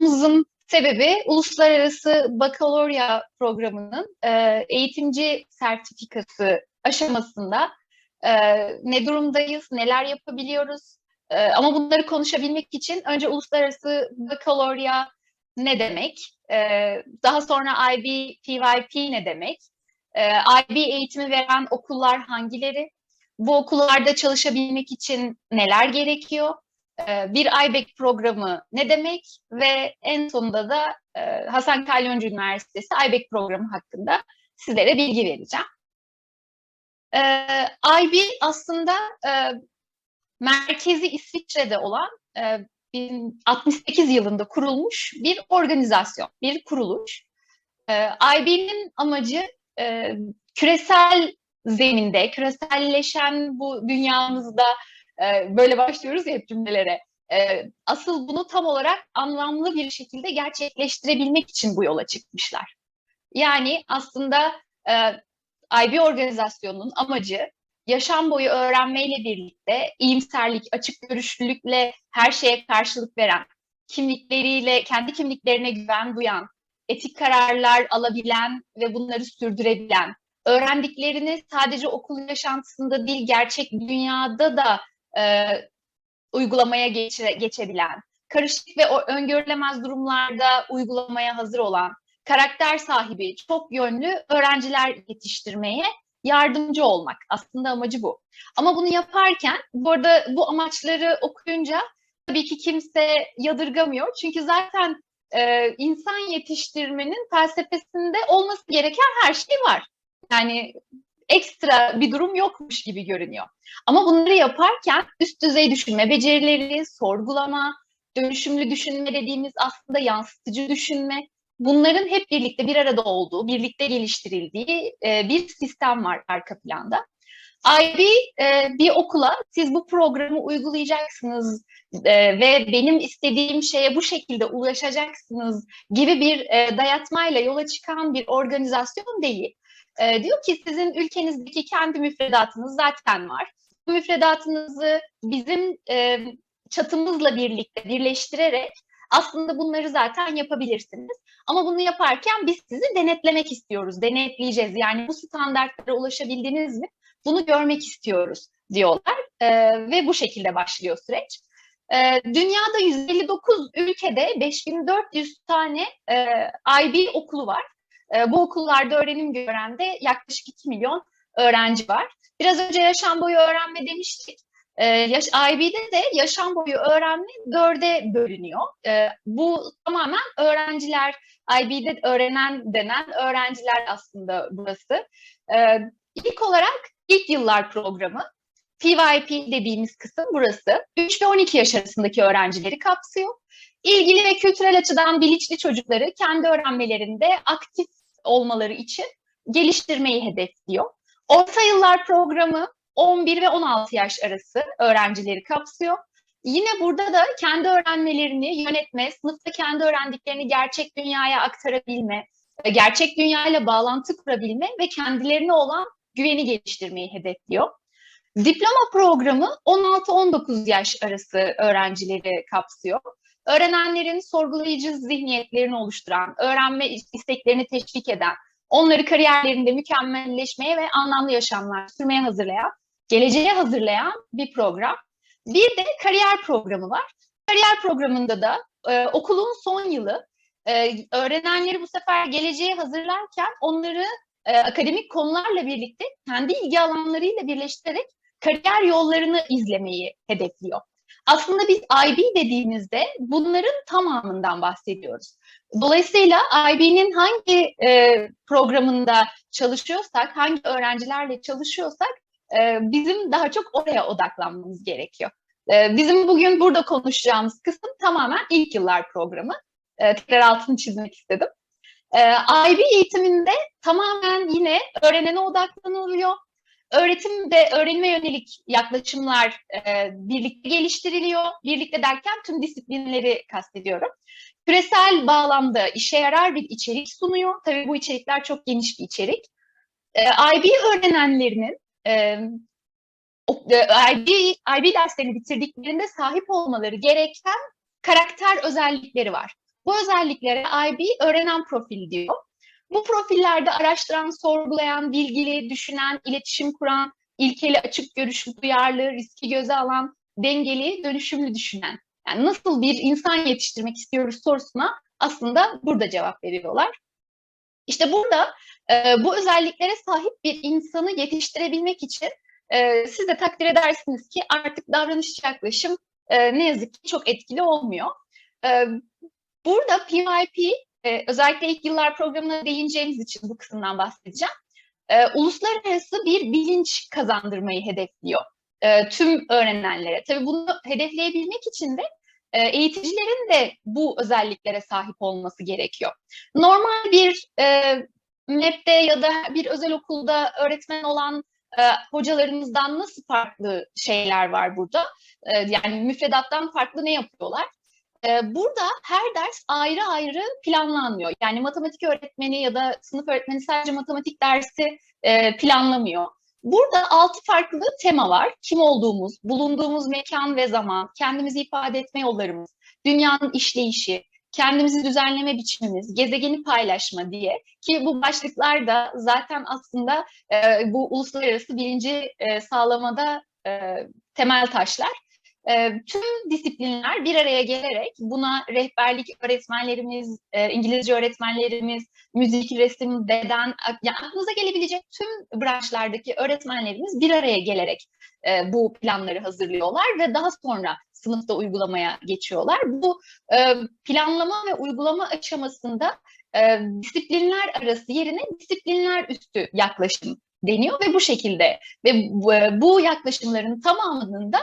yapmamızın sebebi uluslararası bakalorya programının e, eğitimci sertifikası aşamasında e, ne durumdayız, neler yapabiliyoruz. E, ama bunları konuşabilmek için önce uluslararası bakalorya ne demek, e, daha sonra IB, PYP ne demek, e, IB eğitimi veren okullar hangileri, bu okullarda çalışabilmek için neler gerekiyor, bir IBEC programı ne demek ve en sonunda da e, Hasan Kalyoncu Üniversitesi IBEC programı hakkında sizlere bilgi vereceğim. E, IB aslında merkezi İsviçre'de olan 1968 yılında kurulmuş bir organizasyon, bir kuruluş. IB'nin amacı küresel zeminde, küreselleşen bu dünyamızda böyle başlıyoruz ya hep cümlelere. asıl bunu tam olarak anlamlı bir şekilde gerçekleştirebilmek için bu yola çıkmışlar. Yani aslında IB organizasyonunun amacı yaşam boyu öğrenmeyle birlikte iyimserlik, açık görüşlülükle her şeye karşılık veren, kimlikleriyle, kendi kimliklerine güven duyan, etik kararlar alabilen ve bunları sürdürebilen, öğrendiklerini sadece okul yaşantısında değil gerçek dünyada da e, uygulamaya geçe, geçebilen, karışık ve öngörülemez durumlarda uygulamaya hazır olan, karakter sahibi, çok yönlü öğrenciler yetiştirmeye yardımcı olmak. Aslında amacı bu. Ama bunu yaparken, bu arada bu amaçları okuyunca tabii ki kimse yadırgamıyor. Çünkü zaten e, insan yetiştirmenin felsefesinde olması gereken her şey var. Yani ekstra bir durum yokmuş gibi görünüyor. Ama bunları yaparken üst düzey düşünme becerileri, sorgulama, dönüşümlü düşünme dediğimiz aslında yansıtıcı düşünme, bunların hep birlikte bir arada olduğu, birlikte geliştirildiği e, bir sistem var arka planda. IB e, bir okula siz bu programı uygulayacaksınız e, ve benim istediğim şeye bu şekilde ulaşacaksınız gibi bir dayatmayla yola çıkan bir organizasyon değil. E, diyor ki sizin ülkenizdeki kendi müfredatınız zaten var. Bu müfredatınızı bizim e, çatımızla birlikte birleştirerek aslında bunları zaten yapabilirsiniz. Ama bunu yaparken biz sizi denetlemek istiyoruz, denetleyeceğiz. Yani bu standartlara ulaşabildiniz mi? Bunu görmek istiyoruz diyorlar e, ve bu şekilde başlıyor süreç. E, dünyada 159 ülkede 5400 tane e, IB okulu var. E, bu okullarda öğrenim gören de yaklaşık 2 milyon öğrenci var. Biraz önce yaşam boyu öğrenme demiştik. Ee, yaş, IB'de de yaşam boyu öğrenme dörde bölünüyor. Ee, bu tamamen öğrenciler, IB'de öğrenen denen öğrenciler aslında burası. Ee, ilk olarak ilk yıllar programı, PYP dediğimiz kısım burası. 3 ve 12 yaş arasındaki öğrencileri kapsıyor. İlgili ve kültürel açıdan bilinçli çocukları kendi öğrenmelerinde aktif olmaları için geliştirmeyi hedefliyor. Orta yıllar programı 11 ve 16 yaş arası öğrencileri kapsıyor. Yine burada da kendi öğrenmelerini yönetme, sınıfta kendi öğrendiklerini gerçek dünyaya aktarabilme, gerçek dünyayla bağlantı kurabilme ve kendilerine olan güveni geliştirmeyi hedefliyor. Diploma programı 16-19 yaş arası öğrencileri kapsıyor. Öğrenenlerin sorgulayıcı zihniyetlerini oluşturan, öğrenme isteklerini teşvik eden, onları kariyerlerinde mükemmelleşmeye ve anlamlı yaşamlar sürmeye hazırlayan, geleceğe hazırlayan bir program. Bir de kariyer programı var. Kariyer programında da e, okulun son yılı e, öğrenenleri bu sefer geleceğe hazırlarken onları e, akademik konularla birlikte kendi ilgi alanlarıyla birleştirerek kariyer yollarını izlemeyi hedefliyor. Aslında biz IB dediğimizde bunların tamamından bahsediyoruz. Dolayısıyla IB'nin hangi e, programında çalışıyorsak, hangi öğrencilerle çalışıyorsak e, bizim daha çok oraya odaklanmamız gerekiyor. E, bizim bugün burada konuşacağımız kısım tamamen ilk yıllar programı. E, tekrar altını çizmek istedim. E, IB eğitiminde tamamen yine öğrenene odaklanılıyor Öğretimde öğrenime yönelik yaklaşımlar e, birlikte geliştiriliyor. Birlikte derken tüm disiplinleri kastediyorum. Küresel bağlamda işe yarar bir içerik sunuyor. Tabii bu içerikler çok geniş bir içerik. E, IB öğrenenlerinin e, IB, IB derslerini bitirdiklerinde sahip olmaları gereken karakter özellikleri var. Bu özelliklere IB öğrenen profil diyor. Bu profillerde araştıran, sorgulayan, bilgili, düşünen, iletişim kuran, ilkeli, açık görüşlü, duyarlı, riski göze alan, dengeli, dönüşümlü düşünen. Yani nasıl bir insan yetiştirmek istiyoruz sorusuna aslında burada cevap veriyorlar. İşte burada e, bu özelliklere sahip bir insanı yetiştirebilmek için e, siz de takdir edersiniz ki artık davranış yaklaşım e, ne yazık ki çok etkili olmuyor. E, burada PYP e, özellikle ilk yıllar programına değineceğimiz için bu kısımdan bahsedeceğim. E, uluslararası bir bilinç kazandırmayı hedefliyor e, tüm öğrenenlere. Tabii bunu hedefleyebilmek için de e, eğiticilerin de bu özelliklere sahip olması gerekiyor. Normal bir e, MEP'te ya da bir özel okulda öğretmen olan e, hocalarımızdan nasıl farklı şeyler var burada? E, yani müfredattan farklı ne yapıyorlar? E, burada her ders ayrı ayrı planlanmıyor. Yani matematik öğretmeni ya da sınıf öğretmeni sadece matematik dersi e, planlamıyor. Burada altı farklı tema var. Kim olduğumuz, bulunduğumuz mekan ve zaman, kendimizi ifade etme yollarımız, dünyanın işleyişi, kendimizi düzenleme biçimimiz, gezegeni paylaşma diye ki bu başlıklar da zaten aslında e, bu uluslararası bilinci e, sağlamada temel taşlar. E, tüm disiplinler bir araya gelerek buna rehberlik öğretmenlerimiz, e, İngilizce öğretmenlerimiz, müzik, resim, beden, yani aklınıza gelebilecek tüm branşlardaki öğretmenlerimiz bir araya gelerek e, bu planları hazırlıyorlar ve daha sonra sınıfta uygulamaya geçiyorlar. Bu e, planlama ve uygulama aşamasında disiplinler arası yerine disiplinler üstü yaklaşım deniyor ve bu şekilde ve bu, bu yaklaşımların tamamının da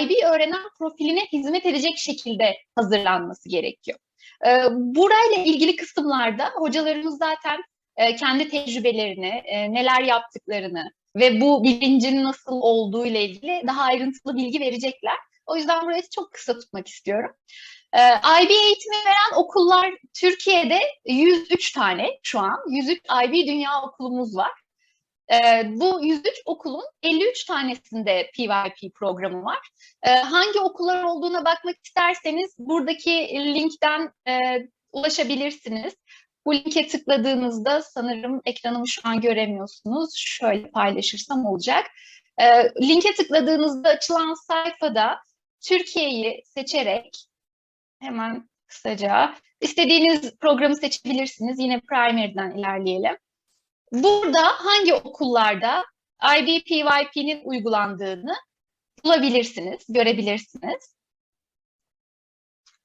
IB öğrenen profiline hizmet edecek şekilde hazırlanması gerekiyor. E, burayla ilgili kısımlarda hocalarımız zaten e, kendi tecrübelerini, e, neler yaptıklarını ve bu bilincin nasıl olduğu ile ilgili daha ayrıntılı bilgi verecekler. O yüzden burayı çok kısa tutmak istiyorum. E, IB eğitimi veren okullar Türkiye'de 103 tane şu an. 103 IB Dünya Okulumuz var. E, bu 103 okulun 53 tanesinde PYP programı var. E, hangi okullar olduğuna bakmak isterseniz buradaki linkten e, ulaşabilirsiniz. Bu linke tıkladığınızda sanırım ekranımı şu an göremiyorsunuz. Şöyle paylaşırsam olacak. E, linke tıkladığınızda açılan sayfada Türkiye'yi seçerek hemen kısaca istediğiniz programı seçebilirsiniz. Yine Primary'den ilerleyelim. Burada hangi okullarda IBPYP'nin uygulandığını bulabilirsiniz, görebilirsiniz.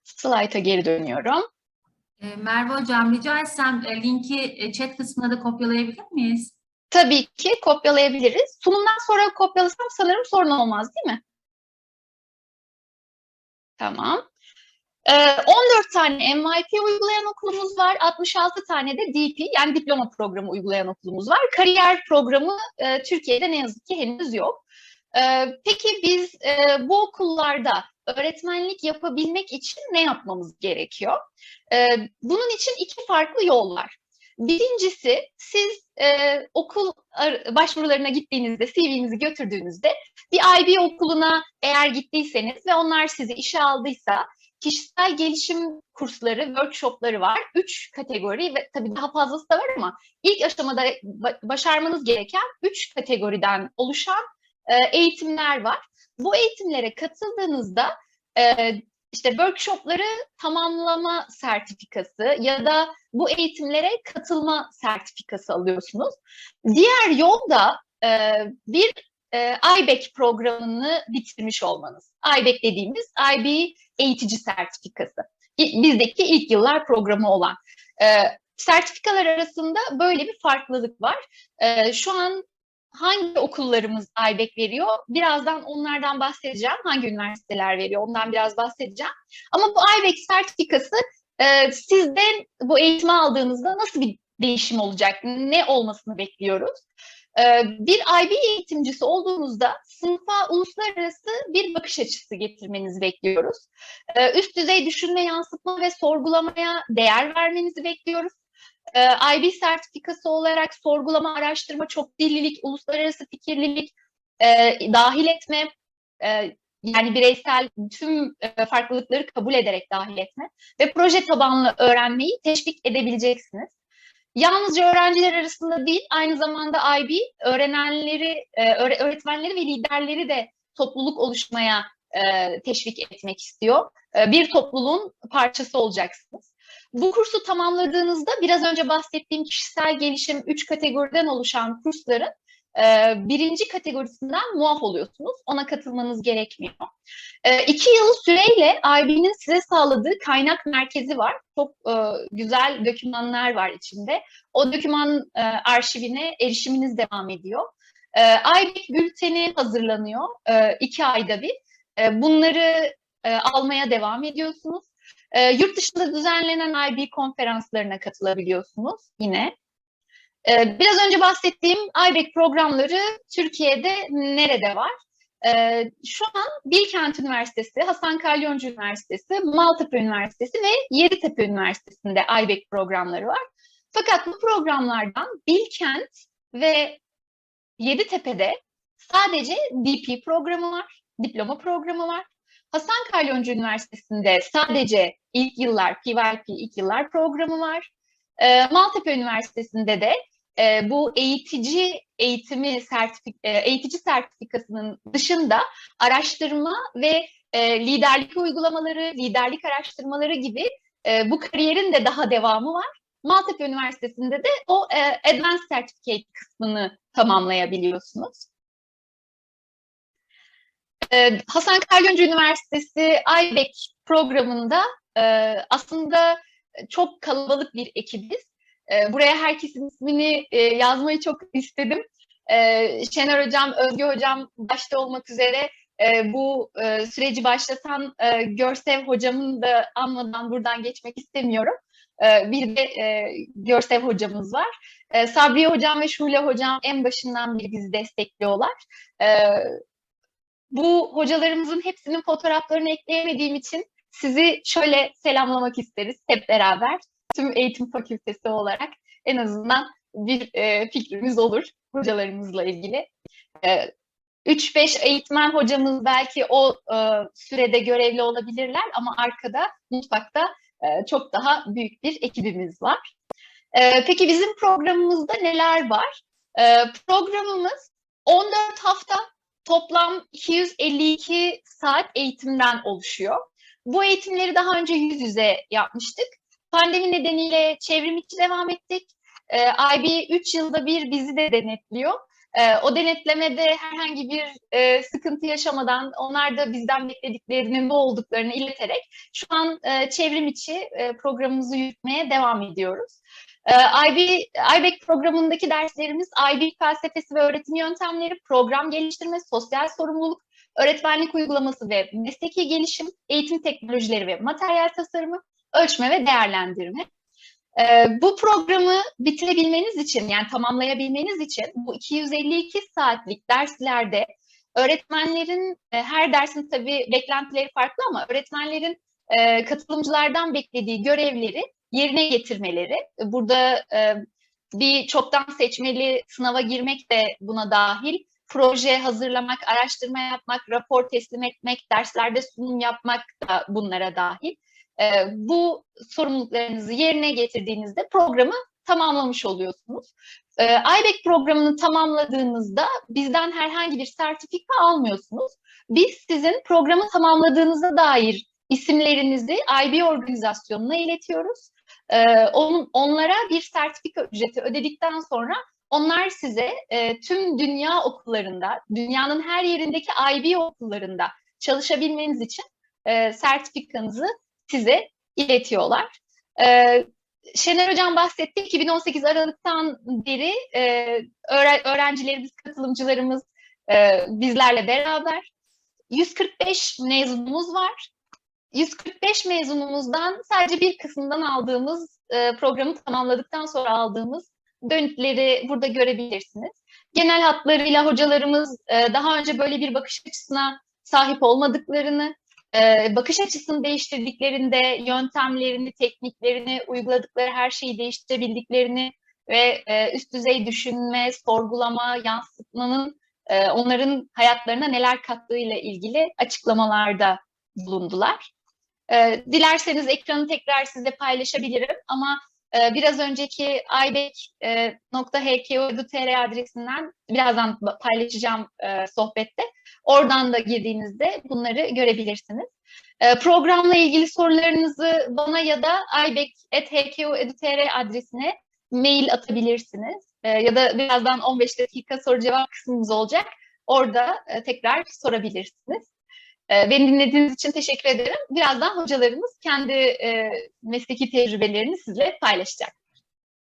Slayta geri dönüyorum. E, Merve Hocam rica etsem e, linki e, chat kısmına da kopyalayabilir miyiz? Tabii ki kopyalayabiliriz. Sunumdan sonra kopyalasam sanırım sorun olmaz değil mi? Tamam. 14 tane MYP uygulayan okulumuz var, 66 tane de DP yani diploma programı uygulayan okulumuz var. Kariyer programı Türkiye'de ne yazık ki henüz yok. Peki biz bu okullarda öğretmenlik yapabilmek için ne yapmamız gerekiyor? Bunun için iki farklı yol var. Birincisi siz e, okul başvurularına gittiğinizde, CV'nizi götürdüğünüzde bir IB okuluna eğer gittiyseniz ve onlar sizi işe aldıysa kişisel gelişim kursları, workshopları var. Üç kategori ve tabii daha fazlası da var ama ilk aşamada başarmanız gereken üç kategoriden oluşan e, eğitimler var. Bu eğitimlere katıldığınızda e, işte workshopları tamamlama sertifikası ya da bu eğitimlere katılma sertifikası alıyorsunuz. Diğer yolda e, bir e, IBEC programını bitirmiş olmanız. IBEC dediğimiz IB eğitici sertifikası. Bizdeki ilk yıllar programı olan. E, sertifikalar arasında böyle bir farklılık var. E, şu an hangi okullarımız IBEC veriyor? Birazdan onlardan bahsedeceğim. Hangi üniversiteler veriyor? Ondan biraz bahsedeceğim. Ama bu IBEC sertifikası e, sizden bu eğitimi aldığınızda nasıl bir değişim olacak? Ne olmasını bekliyoruz? E, bir IB eğitimcisi olduğunuzda sınıfa uluslararası bir bakış açısı getirmenizi bekliyoruz. E, üst düzey düşünme, yansıtma ve sorgulamaya değer vermenizi bekliyoruz e, IB sertifikası olarak sorgulama, araştırma, çok dillilik, uluslararası fikirlilik e, dahil etme, e, yani bireysel tüm e, farklılıkları kabul ederek dahil etme ve proje tabanlı öğrenmeyi teşvik edebileceksiniz. Yalnızca öğrenciler arasında değil, aynı zamanda IB öğrenenleri, e, öğretmenleri ve liderleri de topluluk oluşmaya e, teşvik etmek istiyor. E, bir topluluğun parçası olacaksınız. Bu kursu tamamladığınızda biraz önce bahsettiğim kişisel gelişim üç kategoriden oluşan kursların e, birinci kategorisinden muaf oluyorsunuz. Ona katılmanız gerekmiyor. E, iki yıl süreyle IB'nin size sağladığı kaynak merkezi var. Çok e, güzel dokümanlar var içinde. O doküman e, arşivine erişiminiz devam ediyor. E, IB bülteni hazırlanıyor e, iki ayda bir. E, bunları e, almaya devam ediyorsunuz. E, yurt dışında düzenlenen IB konferanslarına katılabiliyorsunuz yine. E, biraz önce bahsettiğim IBEC programları Türkiye'de nerede var? E, şu an Bilkent Üniversitesi, Hasan Kalyoncu Üniversitesi, Maltepe Üniversitesi ve Yeditepe Üniversitesi'nde IBEC programları var. Fakat bu programlardan Bilkent ve Yeditepe'de sadece DP programı var, diploma programı var. Hasan Kalyoncu Üniversitesi'nde sadece ilk yıllar, PYP ilk yıllar programı var. E, Maltepe Üniversitesi'nde de e, bu eğitici eğitimi sertifik, e, eğitici sertifikasının dışında araştırma ve e, liderlik uygulamaları, liderlik araştırmaları gibi e, bu kariyerin de daha devamı var. Maltepe Üniversitesi'nde de o e, Advanced Certificate kısmını tamamlayabiliyorsunuz. E, Hasan Kalyoncu Üniversitesi IBEC programında e, aslında çok kalabalık bir ekibiz. E, buraya herkesin ismini e, yazmayı çok istedim. E, Şener Hocam, Özgü Hocam başta olmak üzere e, bu e, süreci başlatan e, Görsev Hocamın da anmadan buradan geçmek istemiyorum. E, bir de e, Görsev Hocamız var. E, Sabriye Hocam ve Şule Hocam en başından beri bizi destekliyorlar. Bu hocalarımızın hepsinin fotoğraflarını ekleyemediğim için sizi şöyle selamlamak isteriz hep beraber. Tüm eğitim fakültesi olarak en azından bir e, fikrimiz olur hocalarımızla ilgili. E, 3-5 eğitmen hocamız belki o e, sürede görevli olabilirler ama arkada mutfakta e, çok daha büyük bir ekibimiz var. E, peki bizim programımızda neler var? E, programımız 14 hafta toplam 252 saat eğitimden oluşuyor. Bu eğitimleri daha önce yüz yüze yapmıştık. Pandemi nedeniyle çevrim içi devam ettik. E, IB 3 yılda bir bizi de denetliyor. E, o denetlemede herhangi bir e, sıkıntı yaşamadan onlar da bizden beklediklerinin bu olduklarını ileterek şu an e, çevrim içi e, programımızı yürütmeye devam ediyoruz. E, IB, IBEC programındaki derslerimiz IB felsefesi ve öğretim yöntemleri, program geliştirme, sosyal sorumluluk, öğretmenlik uygulaması ve mesleki gelişim, eğitim teknolojileri ve materyal tasarımı, ölçme ve değerlendirme. Ee, bu programı bitirebilmeniz için yani tamamlayabilmeniz için bu 252 saatlik derslerde öğretmenlerin e, her dersin tabii beklentileri farklı ama öğretmenlerin e, katılımcılardan beklediği görevleri yerine getirmeleri. Burada e, bir çoktan seçmeli sınava girmek de buna dahil. Proje hazırlamak, araştırma yapmak, rapor teslim etmek, derslerde sunum yapmak da bunlara dahil e, bu sorumluluklarınızı yerine getirdiğinizde programı tamamlamış oluyorsunuz. E, IBEC programını tamamladığınızda bizden herhangi bir sertifika almıyorsunuz. Biz sizin programı tamamladığınıza dair isimlerinizi IB organizasyonuna iletiyoruz. E, on, onlara bir sertifika ücreti ödedikten sonra onlar size e, tüm dünya okullarında, dünyanın her yerindeki IB okullarında çalışabilmeniz için e, sertifikanızı size iletiyorlar. Ee, Şener Hocam bahsetti. 2018 Aralık'tan beri e, öğrencilerimiz, katılımcılarımız e, bizlerle beraber. 145 mezunumuz var. 145 mezunumuzdan sadece bir kısmından aldığımız e, programı tamamladıktan sonra aldığımız dönütleri burada görebilirsiniz. Genel hatlarıyla hocalarımız e, daha önce böyle bir bakış açısına sahip olmadıklarını, ee, bakış açısını değiştirdiklerinde yöntemlerini, tekniklerini, uyguladıkları her şeyi değiştirebildiklerini ve e, üst düzey düşünme, sorgulama, yansıtmanın e, onların hayatlarına neler kattığıyla ilgili açıklamalarda bulundular. E, dilerseniz ekranı tekrar size paylaşabilirim ama e, biraz önceki ibek.hko.tr adresinden birazdan paylaşacağım e, sohbette. Oradan da girdiğinizde bunları görebilirsiniz. E, programla ilgili sorularınızı bana ya da ibek.hko.tr adresine mail atabilirsiniz. E, ya da birazdan 15 dakika soru cevap kısmımız olacak. Orada e, tekrar sorabilirsiniz. E, beni dinlediğiniz için teşekkür ederim. Birazdan hocalarımız kendi e, mesleki tecrübelerini sizle paylaşacak.